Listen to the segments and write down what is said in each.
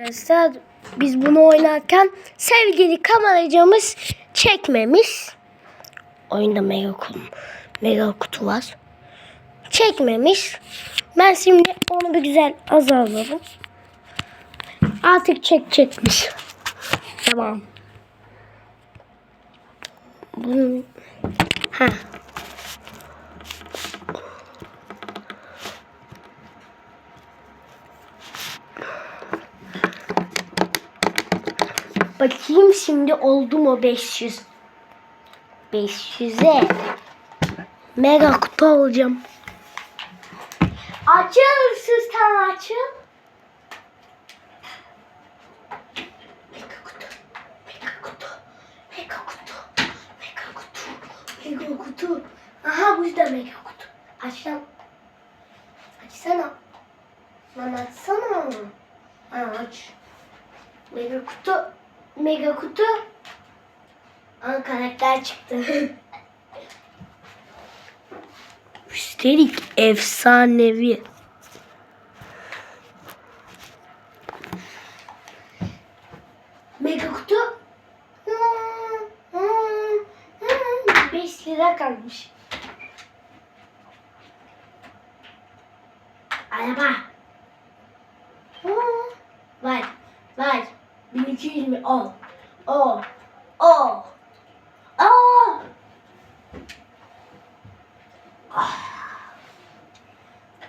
Arkadaşlar biz bunu oynarken sevgili kameracımız çekmemiş. Oyunda mega kutu, mega kutu var. Çekmemiş. Ben şimdi onu bir güzel azaltalım. Artık çek çekmiş. Tamam. Bunun... Ha. Bakayım şimdi oldu mu 500? 500'e mega kutu alacağım. Açıl sistem açıl. Mega kutu. Mega kutu. Mega kutu. Aha bu da mega kutu. Açsana. Lan açsana. Ha, aç. Mega kutu. Mega kutu. Aa karakter çıktı. Üstelik efsanevi. Mega kutu. 5 lira kalmış. Araba. 1220 al. Al. Al. Al. Ah.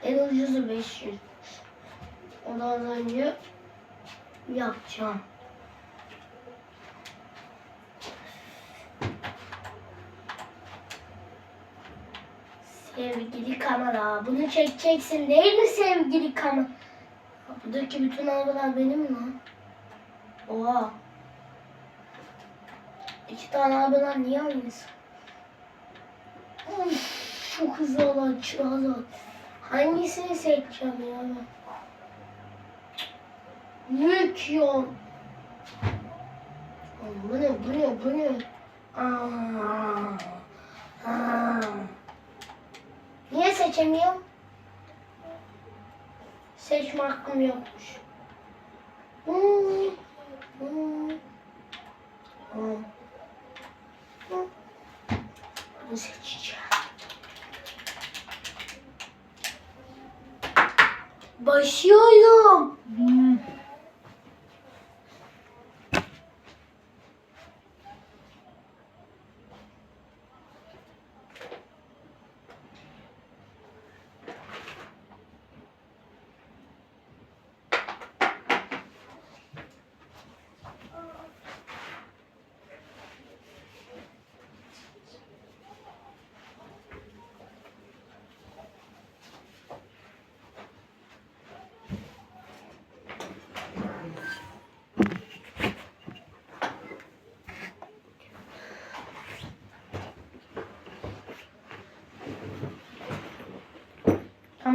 En ucuzu 500. Ondan önce yapacağım. Sevgili kamera, bunu çekeceksin değil mi sevgili kamera? Buradaki bütün arabalar benim mi lan? Oha. İki tane arabalar niye aynısı? Uf, çok hızlı olan hızlı. Hangisini seçeceğim ya? Yük yok. Bu ne, bu ne, bu ne? Aa, aa. Niye seçemiyorum? Seçme hakkım yokmuş. Hmm. Bunu. Başlıyorum.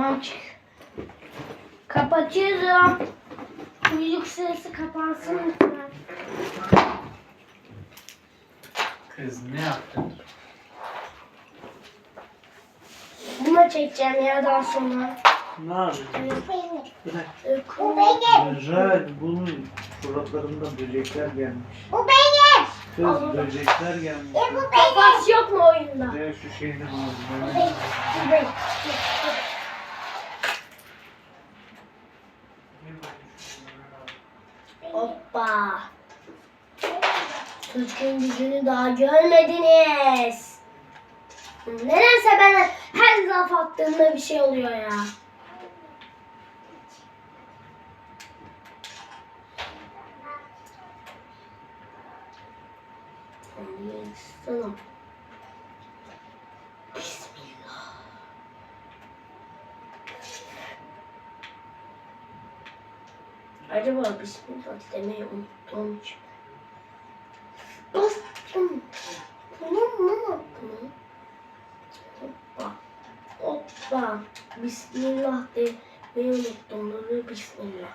Tamam çık. Kapatıyorum. Müzik sırası kapansın lütfen. Kız ne yaptın? Bunu çekeceğim ya daha sonra. Ne yapıyorsun? Bırak. Bu Güzel. Bunun suratlarında böcekler gelmiş. Bu benim. Kız böcekler gelmiş. Bu benim. Kafası yok mu oyunda? De şu şeyini Bu al. benim. Bu benim. Türk'ün gücünü daha görmediniz. Nedense ben her laf attığımda bir şey oluyor ya. Bismillah. Acaba Bismillah demeyi unuttuğum Hoppa. Bismillah demeyi unuttum. Böyle Bismillah.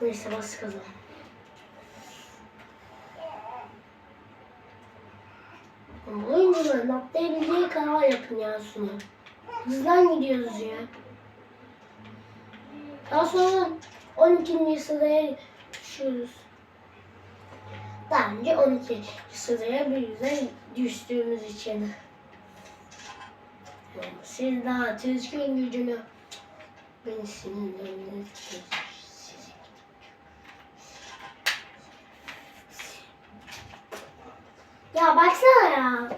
Neyse bas kazan. Bu oyuncuların atlayabildiği kadar yapın ya Sunu. Hızlan gidiyoruz ya. Daha sonra 12. sıraya düşüyoruz. Daha önce 12. sıraya bir yüzden düştüğümüz için. Siz daha Türk'ün gücünü beni sinirleriniz Ya baksana ya.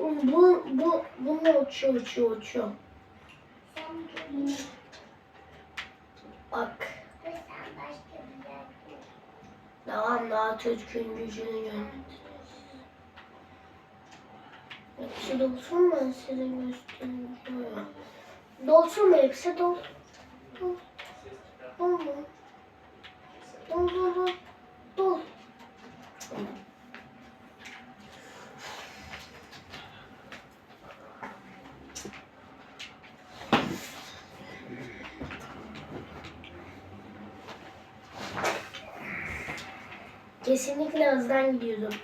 Bu, bu, bu ne uçuyor, uçuyor, uçuyor. Bak. Devam daha Türk'ün gücünü görmedim. Hepsi dolsun mu? Size göstereyim. Dolsun mu? Hepsi dol. Dol. Dol mu? Dol dol dol. Dol. Kesinlikle hızdan gidiyordum.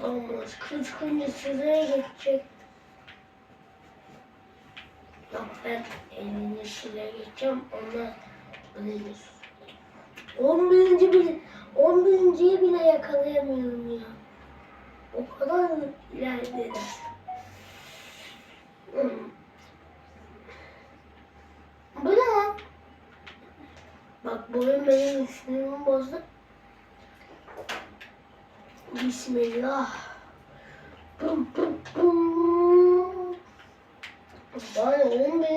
Adamımız kızgınca sıraya geçecek. Yok ben 50. sıraya geçeceğim. Onlar sıraya. 11. bile 11. bile yakalayamıyorum ya. O kadar. Hmm. Bu ne lan? Bak bu benim sinirimi bozdu. Bismillah. Bum bum bum. Bana 11